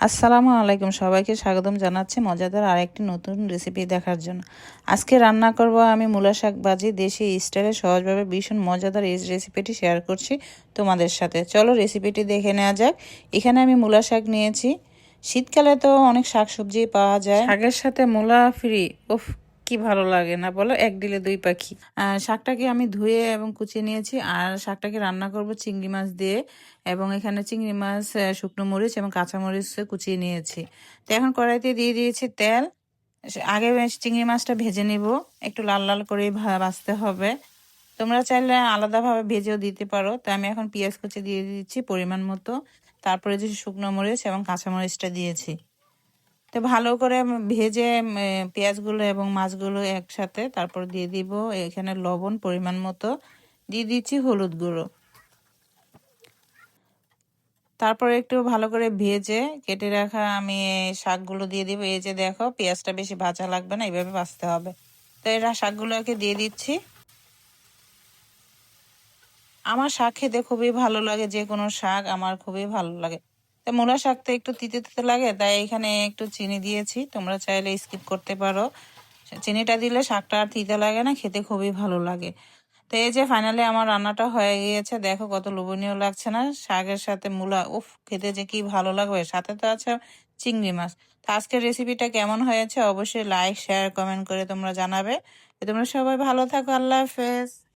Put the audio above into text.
আসসালামু আলাইকুম। সবাইকে স্বাগতম জানাচ্ছি মজাদার আরেকটি নতুন রেসিপি দেখার জন্য। আজকে রান্না করব আমি মূলা শাক ভাজি, দেশি স্টাইলে সহজভাবে ভীষণ মজাদার এই রেসিপিটি শেয়ার করছি তোমাদের সাথে। চলো রেসিপিটি দেখে নেওয়া যাক। এখানে আমি মূলা শাক নিয়েছি। শীতকালে তো অনেক শাক সবজি পাওয়া যায়। শাকের সাথে মূলা ফ্রি উফ কি ভালো লাগে না? বলো, এক দিলে দুই পাখি। শাকটাকে আমি ধুয়ে এবং কুচিয়ে নিয়েছি আর শাকটাকে রান্না করব চিংড়ি মাছ দিয়ে এবং এখানে চিংড়ি মাছ শুকনো মরিচ এবং কাঁচা মরিচ কুচিয়ে নিয়েছি। তো এখন কড়াইতে দিয়ে দিয়েছি তেল। আগে চিংড়ি মাছটা ভেজে নিব। একটু লাল লাল করে ভাজতে হবে। তোমরা চাইলে আলাদাভাবে ভেজেও দিতে পারো। তো আমি এখন পেঁয়াজ কুচি দিয়ে দিচ্ছি পরিমাণ মতো। তারপরে যে শুকনো মরিচ এবং কাঁচা মরিচটা দিয়েছি। তো ভালো করে ভেজে পেঁয়াজগুলো এবং মাছগুলো একসাথে তারপর দিয়ে দিব। এখানে লবণ পরিমাণ মতো দিয়ে দিচ্ছি হলুদ গুঁড়ো। তারপর একটু ভালো করে ভেজে কেটে রাখা আমি শাকগুলো দিয়ে দিব। এই যে দেখো, পেঁয়াজটা বেশি ভাজা লাগবে না, এইভাবে ভাজতে হবে। তো এরা শাকগুলোকে দিয়ে দিচ্ছি। আমার শাক খেতে খুবই ভালো লাগে, যে কোনো শাক আমার খুবই ভালো লাগে। তা মূলা শাক তো একটু তিতে তিতে লাগে, তাই এখানে একটু চিনি দিয়েছি। তোমরা চাইলে স্কিপ করতে পারো। চিনিটা দিলে শাকটা আর তিতে লাগে না, খেতে খুবই ভালো লাগে। তো এই যে ফাইনালি আমার রান্নাটা হয়ে গিয়েছে, দেখো কত লোভনীয় লাগছে না। শাকের সাথে মূলা, উফ, খেতে যে কি ভালো লাগবে। সাথে তো আছে চিংড়ি মাছ। তো আজকের রেসিপিটা কেমন হয়েছে অবশ্যই লাইক শেয়ার কমেন্ট করে তোমরা জানাবে। তোমরা সবাই ভালো থাকো, আল্লাহ হাফেজ।